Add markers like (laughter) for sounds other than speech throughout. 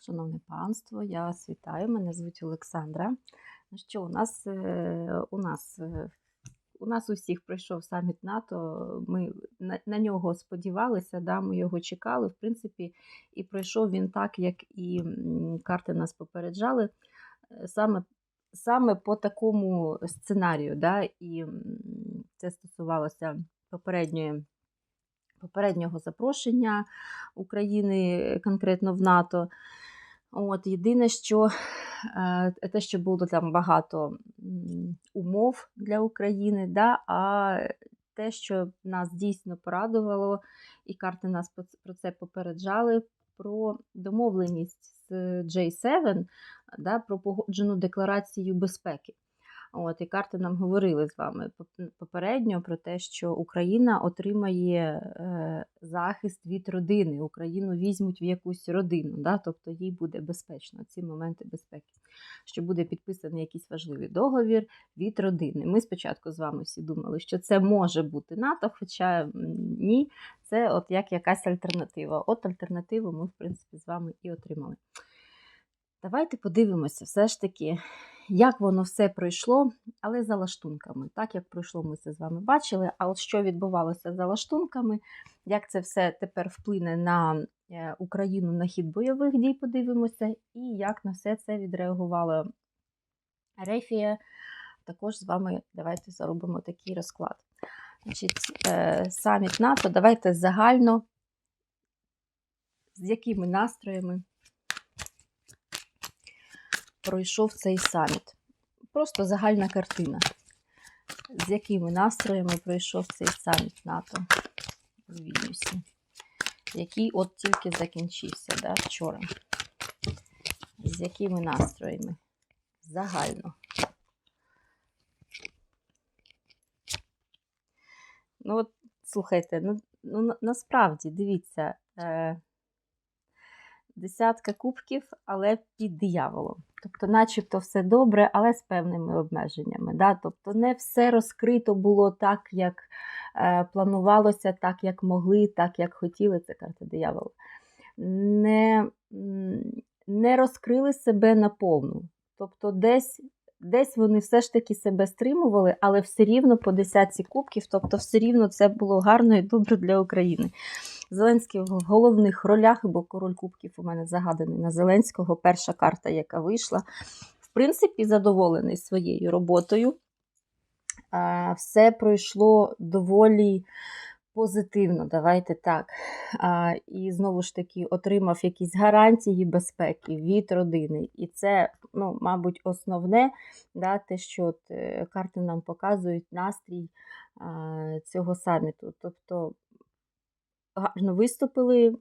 шановне панство, я вас вітаю. Мене звуть Олександра. Ну що, у нас е, у нас е, у нас усіх пройшов саміт НАТО. Ми на, на нього сподівалися, да, ми його чекали. В принципі, і пройшов він так, як і карти нас попереджали. Е, Саме, саме по такому сценарію, да, і це стосувалося попередньої. Попереднього запрошення України конкретно в НАТО. От, єдине, що е, те, що було там багато умов для України, да, а те, що нас дійсно порадувало, і карти нас про це попереджали, про домовленість з J7, да, про погоджену декларацію безпеки. От, і карти нам говорили з вами поп- попередньо про те, що Україна отримає е, захист від родини. Україну візьмуть в якусь родину, да? тобто їй буде безпечно ці моменти безпеки. Що буде підписаний якийсь важливий договір від родини. Ми спочатку з вами всі думали, що це може бути НАТО, хоча ні, це от як якась альтернатива. От альтернативу ми, в принципі, з вами і отримали. Давайте подивимося, все ж таки, як воно все пройшло, але за лаштунками. Так як пройшло, ми це з вами бачили. А от що відбувалося за лаштунками, як це все тепер вплине на е, Україну на хід бойових дій, подивимося, і як на все це відреагувала Рефія. Також з вами давайте заробимо такий розклад. Значить, е, саміт НАТО, давайте загально, з якими настроями пройшов цей саміт. Просто загальна картина. З якими настроями пройшов цей саміт НАТО в Вільнюсі, який от тільки закінчився да, вчора. З якими настроями? Загально. Ну, от, слухайте, ну, ну насправді, дивіться, е, десятка кубків, але під дияволом. Тобто, начебто, все добре, але з певними обмеженнями. Да? Тобто, не все розкрито було так, як е, планувалося, так, як могли, так, як хотіли. Це карта диявола. Не, не розкрили себе наповну. Тобто, десь. Десь вони все ж таки себе стримували, але все рівно по десятці кубків, тобто все рівно це було гарно і добре для України. Зеленський в головних ролях, бо король кубків у мене загаданий на Зеленського. Перша карта, яка вийшла. В принципі, задоволений своєю роботою. Все пройшло доволі позитивно, давайте так. І знову ж таки отримав якісь гарантії безпеки від родини. І це, ну, мабуть, основне, да, те, що от, е, карти нам показують настрій цього саміту. Тобто гарно виступили,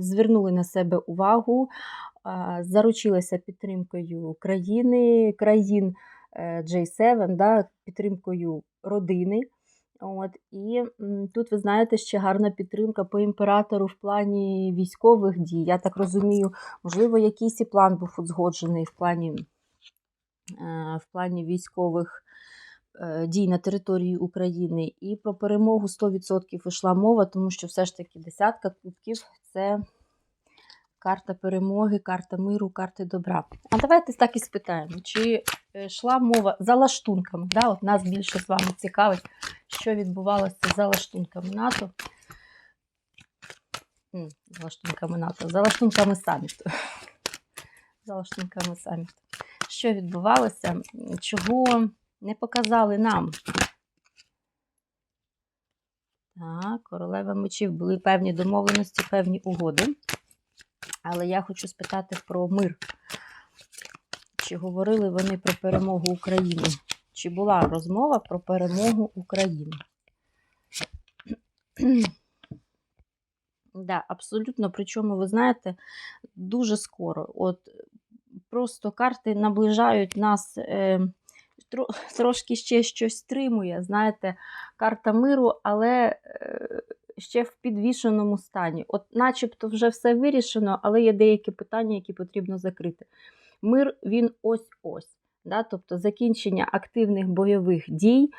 звернули на себе увагу, заручилися підтримкою країни, країн е, J7, да, підтримкою родини. От, і тут, ви знаєте, ще гарна підтримка по імператору в плані військових дій. Я так розумію, можливо, якийсь і план був узгоджений в плані, е, в плані військових е, дій на території України. І про перемогу 100% йшла мова, тому що все ж таки десятка кубків це карта перемоги, карта миру, карти добра. А давайте так і спитаємо, чи е, йшла мова за лаштунками. Да? От нас більше з вами цікавить, що відбувалося за лаштунками НАТО. За лаштунками НАТО, за лаштунками саміту. (laughs) За лаштунками саміту. Що відбувалося, чого не показали нам? Так, королева мечів були певні домовленості, певні угоди. Але я хочу спитати про мир. Чи говорили вони про перемогу України? Чи була розмова про перемогу України? Да, абсолютно. Причому, ви знаєте, дуже скоро. От просто карти наближають нас, е, трошки ще щось стримує. Знаєте, карта миру, але е, ще в підвішеному стані. От, начебто, вже все вирішено, але є деякі питання, які потрібно закрити. Мир він ось-ось. Да? Тобто закінчення активних бойових дій.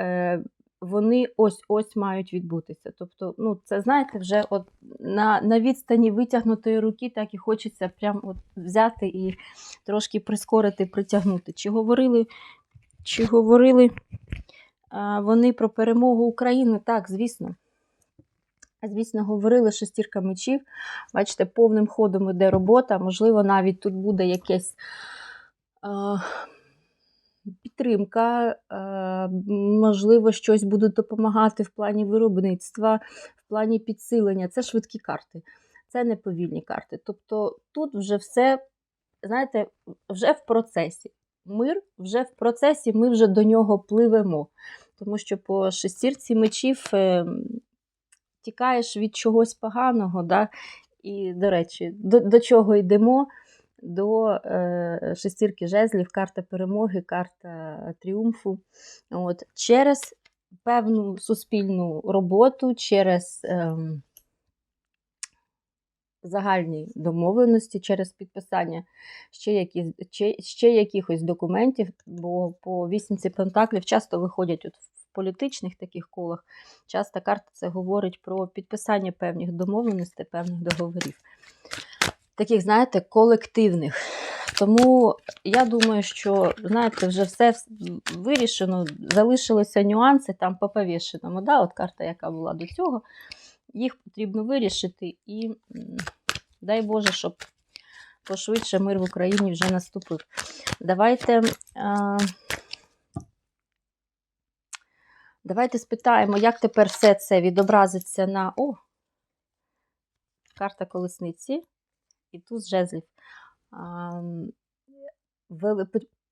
Е, вони ось-ось мають відбутися. Тобто, ну, це знаєте, вже от на, на відстані витягнутої руки так і хочеться прям от взяти і трошки прискорити, притягнути. Чи говорили, чи говорили вони про перемогу України? Так, звісно. Звісно, говорили шестірка мечів. Бачите, повним ходом іде робота. Можливо, навіть тут буде якесь. А, підтримка, е, можливо, щось будуть допомагати в плані виробництва, в плані підсилення. Це швидкі карти, це не повільні карти. Тобто тут вже все, знаєте, вже в процесі. Мир вже в процесі, ми вже до нього пливемо. Тому що по шестірці мечів е, тікаєш від чогось поганого. Да? І, до речі, до, до чого йдемо? до е, шестірки жезлів, карта перемоги, карта тріумфу. От, Через певну суспільну роботу, через е, загальні домовленості, через підписання ще, які, ще, ще якихось документів, бо по вісімці пентаклів часто виходять от в політичних таких колах. Часто карта це говорить про підписання певних домовленостей, певних договорів таких, знаєте, колективних. Тому я думаю, що, знаєте, вже все вирішено, залишилися нюанси там по повішеному. Да? От карта, яка була до цього, їх потрібно вирішити і дай Боже, щоб пошвидше мир в Україні вже наступив. Давайте. А... Давайте спитаємо, як тепер все це відобразиться на. О! Карта колесниці і туз жезлів.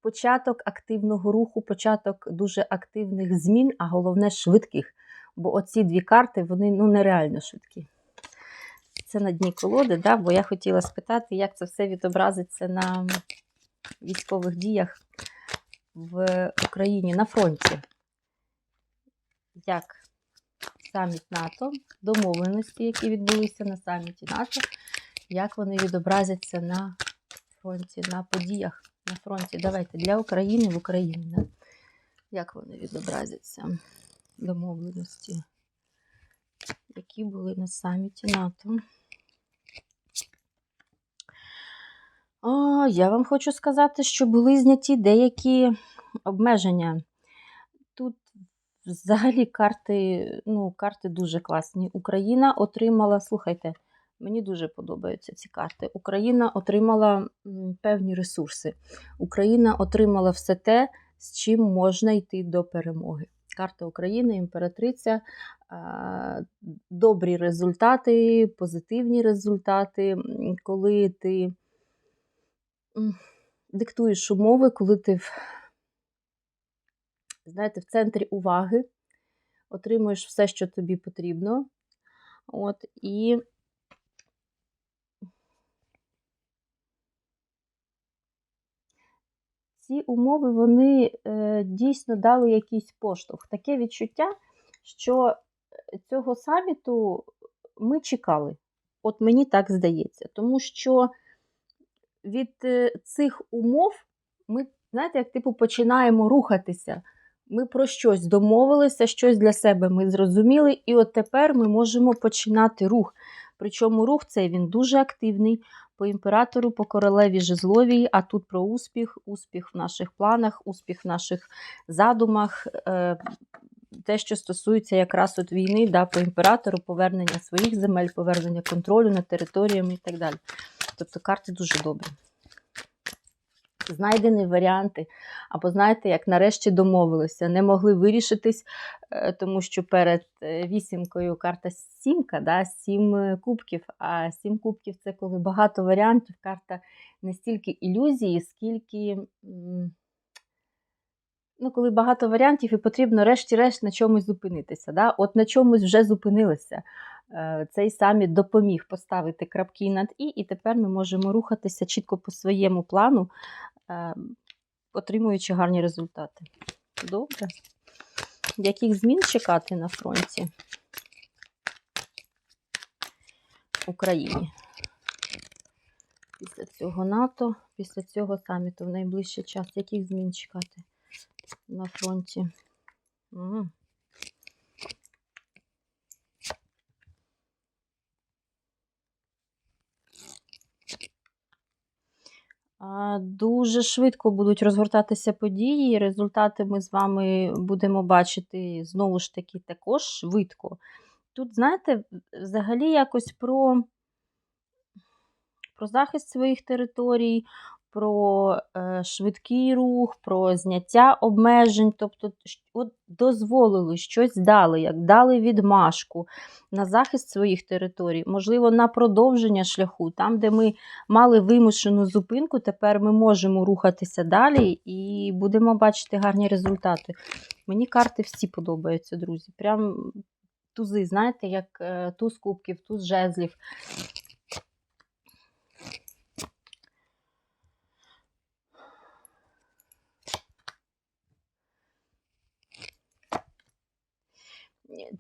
Початок активного руху, початок дуже активних змін, а головне швидких. Бо оці дві карти вони ну, нереально швидкі. Це на дні колоди, да? бо я хотіла спитати, як це все відобразиться на військових діях в Україні на фронті. Як саміт НАТО, домовленості, які відбулися на саміті НАТО, як вони відобразяться на фронті, на подіях на фронті. Давайте для України в Україні. Да? Як вони відобразяться домовленості, які були на саміті НАТО? О, я вам хочу сказати, що були зняті деякі обмеження. Тут взагалі карти, ну, карти дуже класні. Україна отримала, слухайте, Мені дуже подобаються ці карти. Україна отримала певні ресурси. Україна отримала все те, з чим можна йти до перемоги. Карта України, імператриця, добрі результати, позитивні результати, коли ти диктуєш умови, коли ти знаєте, в центрі уваги, отримуєш все, що тобі потрібно. От, І ці умови вони е, дійсно дали якийсь поштовх. Таке відчуття, що е, цього саміту ми чекали. От мені так здається. Тому що від е, цих умов ми, знаєте, як типу починаємо рухатися. Ми про щось домовилися, щось для себе ми зрозуміли, і от тепер ми можемо починати рух. Причому рух цей він дуже активний по імператору, по королеві Жезловій, а тут про успіх, успіх в наших планах, успіх в наших задумах. Е, те, що стосується якраз от війни, да, по імператору, повернення своїх земель, повернення контролю над територіями і так далі. Тобто карти дуже добрі знайдені варіанти, або, знаєте, як нарешті домовилися, не могли вирішитись, е, тому що перед е, вісімкою карта сімка, да, сім е, кубків. А сім кубків це коли багато варіантів, карта не стільки ілюзії, скільки. Ну, коли багато варіантів, і потрібно, решті-решт, на чомусь зупинитися. Да? От на чомусь вже зупинилися. Цей саміт допоміг поставити крапки над І, і тепер ми можемо рухатися чітко по своєму плану, отримуючи гарні результати. Добре. Яких змін чекати на фронті Україні? Після цього НАТО, після цього саміту в найближчий час. Яких змін чекати на фронті? Угу. Дуже швидко будуть розгортатися події, результати ми з вами будемо бачити знову ж таки також швидко. Тут, знаєте, взагалі якось про, про захист своїх територій, про е, швидкий рух, про зняття обмежень, тобто от дозволили щось дали, як дали відмашку на захист своїх територій, можливо, на продовження шляху, там, де ми мали вимушену зупинку, тепер ми можемо рухатися далі і будемо бачити гарні результати. Мені карти всі подобаються, друзі. Прям тузи, знаєте, як е, туз кубків, туз жезлів.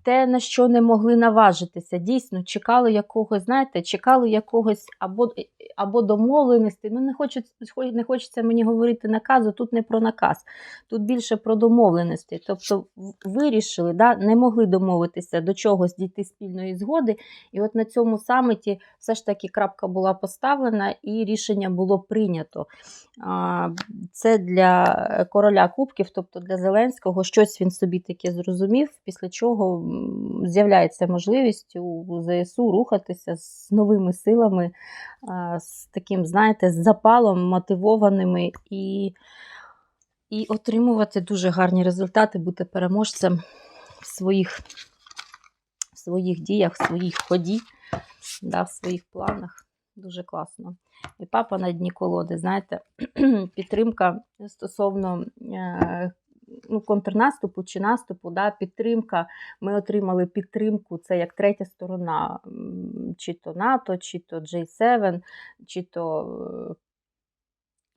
Те, на що не могли наважитися. Дійсно, чекали якогось, знаєте, чекали якогось або, або домовленості. Ну, не хочеться, не хочеться мені говорити наказу, тут не про наказ, тут більше про домовленості. Тобто вирішили, да, не могли домовитися до чогось дійти спільної згоди. І от на цьому саміті все ж таки крапка була поставлена і рішення було прийнято. Це для короля кубків, тобто для Зеленського, щось він собі таке зрозумів, після чого з'являється можливість у ЗСУ рухатися з новими силами, з таким, знаєте, з запалом, мотивованими і, і отримувати дуже гарні результати, бути переможцем в своїх, в своїх діях, в своїх ході, да, в своїх планах. Дуже класно. І папа на дні колоди, знаєте, (clears throat) підтримка стосовно е, ну, контрнаступу чи наступу, да, підтримка. Ми отримали підтримку, це як третя сторона, чи то НАТО, чи то J7, чи то е,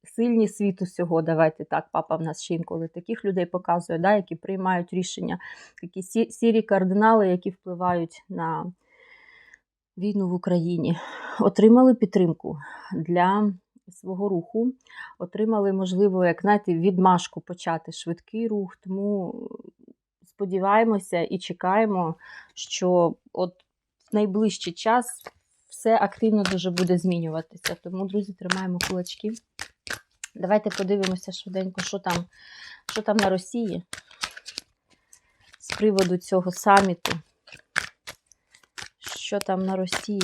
сильні світу всього. Давайте так, папа в нас ще інколи таких людей показує, да, які приймають рішення, такі сірі кардинали, які впливають на війну в Україні, отримали підтримку для свого руху, отримали, можливо, як знаєте, відмашку почати швидкий рух. Тому сподіваємося і чекаємо, що от в найближчий час все активно дуже буде змінюватися. Тому, друзі, тримаємо кулачки. Давайте подивимося швиденько, що там, що там на Росії з приводу цього саміту що там на Росії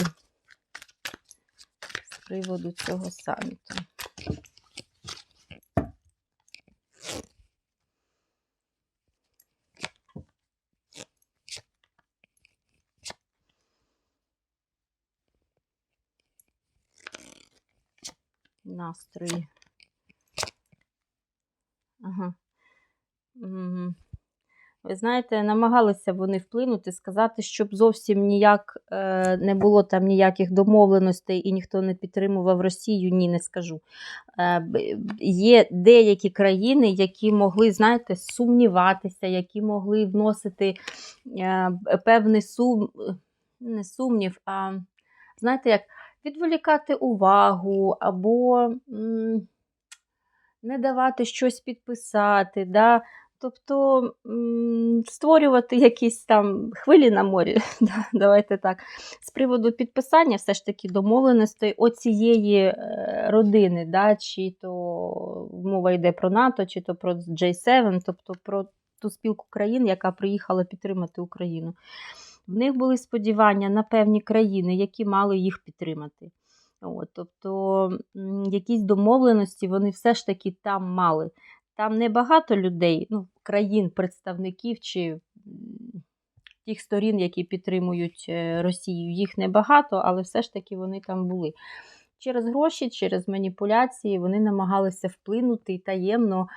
приводу цього саміту. Настрої. Ага. Мгм. Ви знаєте, намагалися вони вплинути, сказати, щоб зовсім ніяк е, не було там ніяких домовленостей і ніхто не підтримував Росію. Ні, не скажу. Е, є деякі країни, які могли, знаєте, сумніватися, які могли вносити е, певний сум, не сумнів, а знаєте, як відволікати увагу або не давати щось підписати. Да? Тобто створювати якісь там хвилі на морі, (laughs) да, давайте так. З приводу підписання все ж таки домовленостей оцієї е, родини, да, чи то мова йде про НАТО, чи то про J7, тобто про ту спілку країн, яка приїхала підтримати Україну. В них були сподівання на певні країни, які мали їх підтримати. От, тобто якісь домовленості вони все ж таки там мали. Там небагато людей, ну, країн, представників чи тих сторін, які підтримують е, Росію, їх небагато, але все ж таки вони там були. Через гроші, через маніпуляції вони намагалися вплинути таємно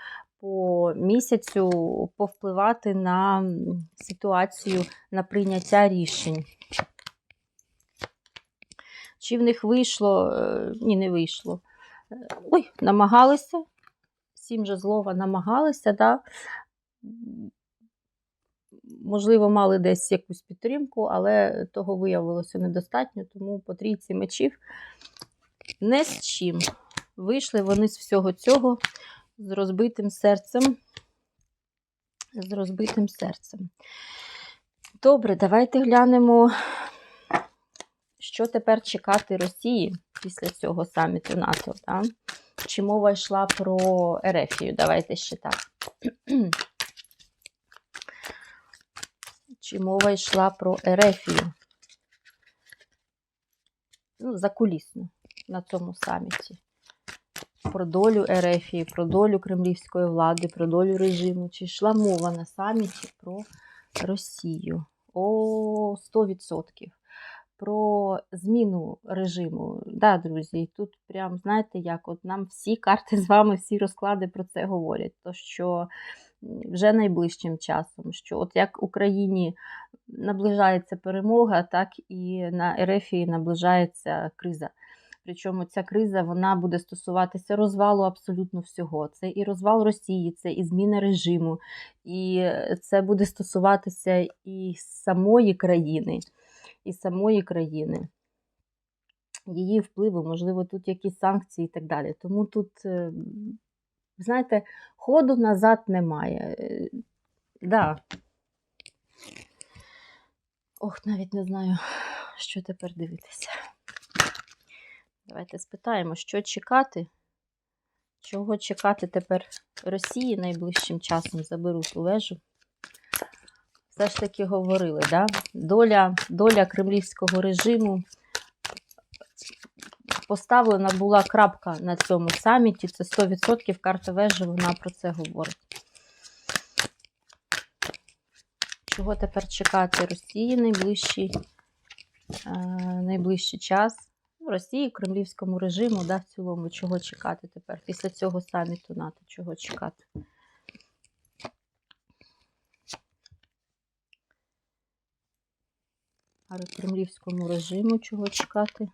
по місяцю повпливати на ситуацію на прийняття рішень. Чи в них вийшло? Е, Ні, не вийшло. Е, Ой, намагалися. Сім же злова намагалися, да? Можливо, мали десь якусь підтримку, але того виявилося недостатньо, тому по трійці мечів не з чим. Вийшли вони з всього цього з розбитим серцем. З розбитим серцем. Добре, давайте глянемо, що тепер чекати Росії після цього саміту НАТО. Да? Чи мова йшла про Ерефію? Давайте ще так. Чи мова йшла про Ерефію? Ну, закулісно на цьому саміті. Про долю Ерефії, про долю кремлівської влади, про долю режиму. Чи йшла мова на саміті про Росію? О, 100%. Про зміну режиму. Да, друзі, тут прям, знаєте, як от нам всі карти (laughs) з вами, всі розклади про це говорять. То що вже найближчим часом, що от як Україні наближається перемога, так і на Ерефії наближається криза. Причому ця криза вона буде стосуватися розвалу абсолютно всього. Це і розвал Росії, це і зміна режиму, і це буде стосуватися і самої країни, і самої країни, її впливу, можливо, тут якісь санкції і так далі. Тому тут, е, знаєте, ходу назад немає. Е, Да. Ох, навіть не знаю, що тепер дивитися. Давайте спитаємо, що чекати, чого чекати тепер Росії найближчим часом заберу ту вежу. Все ж таки говорили, да? доля, доля кремлівського режиму поставлена була крапка на цьому саміті. Це 100% карта вежі, вона про це говорить. Чого тепер чекати Росії найближчий, е, найближчий час? Росії, кремлівському режиму, да, в цілому, чого чекати тепер? Після цього саміту НАТО, чого чекати? Кремлівському режиму чого чекати?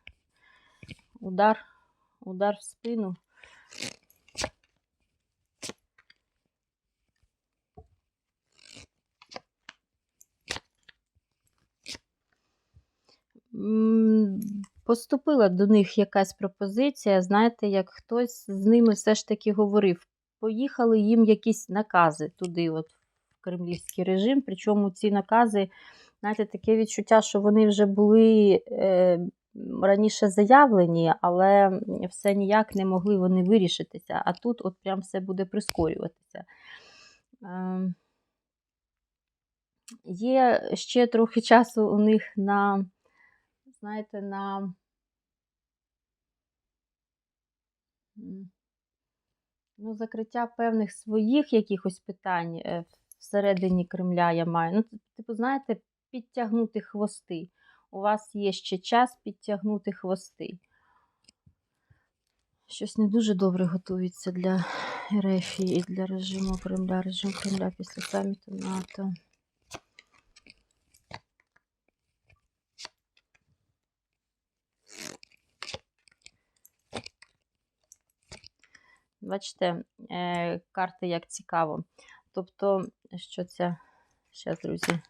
Удар, удар в спину. Поступила до них якась пропозиція, знаєте, як хтось з ними все ж таки говорив, поїхали їм якісь накази туди, от в кремлівський режим. Причому ці накази, знаєте, таке відчуття, що вони вже були е, раніше заявлені, але все ніяк не могли вони вирішитися. А тут от прям все буде прискорюватися. Е, Є ще трохи часу у них на знаєте, на ну, закриття певних своїх якихось питань е, всередині Кремля я маю. Ну, типу, знаєте, підтягнути хвости. У вас є ще час підтягнути хвости. Щось не дуже добре готується для РФ і для режиму Кремля, режим Кремля після саміту НАТО. Бачите, е, карти як цікаво. Тобто, що це? Зараз, друзі.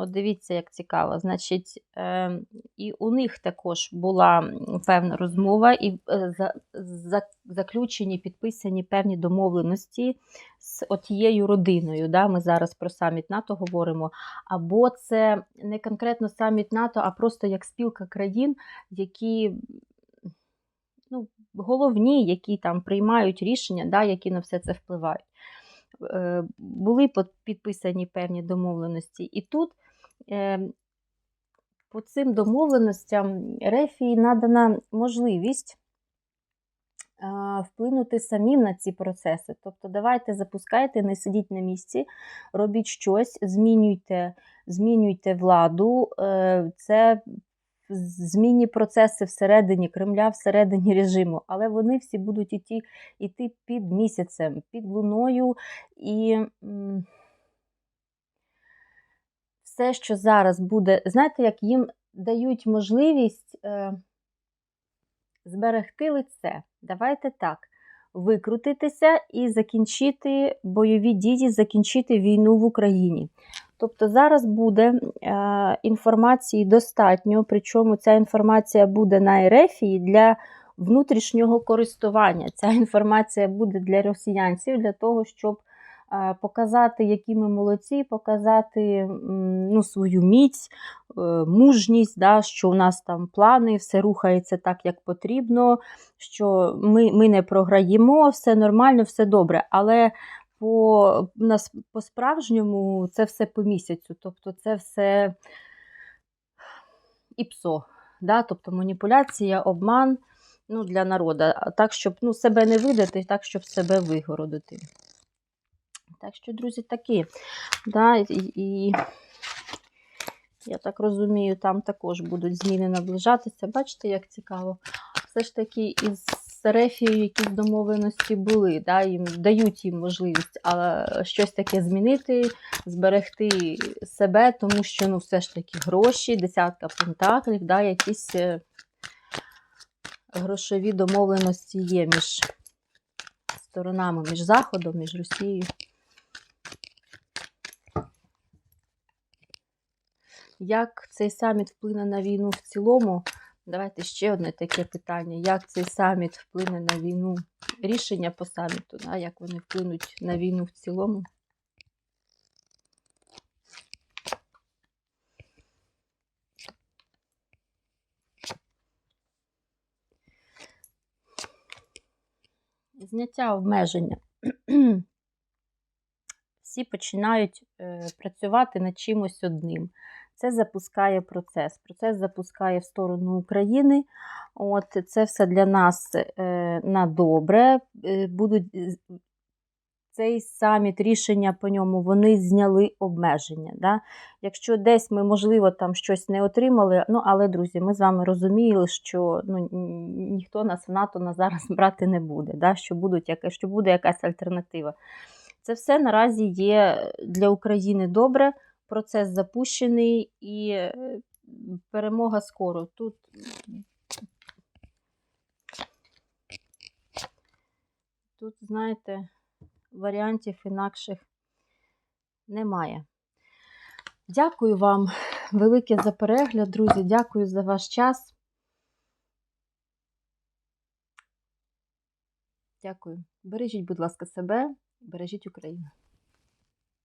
От дивіться, як цікаво. Значить, е, і у них також була певна розмова, і е, за, за, заключені, підписані певні домовленості з отією родиною. Да? Ми зараз про саміт НАТО говоримо. Або це не конкретно саміт НАТО, а просто як спілка країн, які ну, головні, які там приймають рішення, да, які на все це впливають. Е, були підписані певні домовленості, і тут Ем, по цим домовленостям Рефії надана можливість вплинути самим на ці процеси. Тобто, давайте запускайте, не сидіть на місці, робіть щось, змінюйте, змінюйте владу. Е, це змінні процеси всередині Кремля, всередині режиму, але вони всі будуть іти, іти під місяцем, під луною і все, що зараз буде, знаєте, як їм дають можливість е, зберегти лице. Давайте так. Викрутитися і закінчити бойові дії, закінчити війну в Україні. Тобто зараз буде е, інформації достатньо, причому ця інформація буде на Ерефії для внутрішнього користування. Ця інформація буде для росіянців, для того, щоб показати, які ми молодці, показати ну, свою міць, е, мужність, да, що у нас там плани, все рухається так, як потрібно, що ми, ми не програємо, все нормально, все добре. Але по, нас, по-справжньому це все по місяцю. Тобто це все і псо. Да? Тобто маніпуляція, обман ну, для народу. Так, щоб ну, себе не видати, так, щоб себе вигородити. Так що, друзі, такі. Да? І, і я так розумію, там також будуть зміни наближатися. Бачите, як цікаво. Все ж таки із Рефією якісь домовленості були, да? їм дають їм можливість але щось таке змінити, зберегти себе, тому що ну, все ж таки гроші, десятка пентаклів, да? якісь е, грошові домовленості є між сторонами, між Заходом, між Росією. Як цей саміт вплине на війну в цілому? Давайте ще одне таке питання. Як цей саміт вплине на війну? Рішення по саміту, да? як вони вплинуть на війну в цілому? Зняття обмеження. (clears throat) Всі починають е, працювати над чимось одним. Це запускає процес. Процес запускає в сторону України. От Це все для нас е, на добре. Е, будуть цей саміт, рішення по ньому, вони зняли обмеження. Да? Якщо десь ми, можливо, там щось не отримали, ну, але, друзі, ми з вами розуміли, що ну, ніхто нас в НАТО на зараз (laughs) брати не буде, да? що, будуть, що буде якась альтернатива. Це все наразі є для України добре. Процес запущений і перемога скоро. Тут тут, знаєте, варіантів інакших немає. Дякую вам велике за перегляд, друзі. Дякую за ваш час. Дякую. Бережіть, будь ласка, себе, бережіть Україну.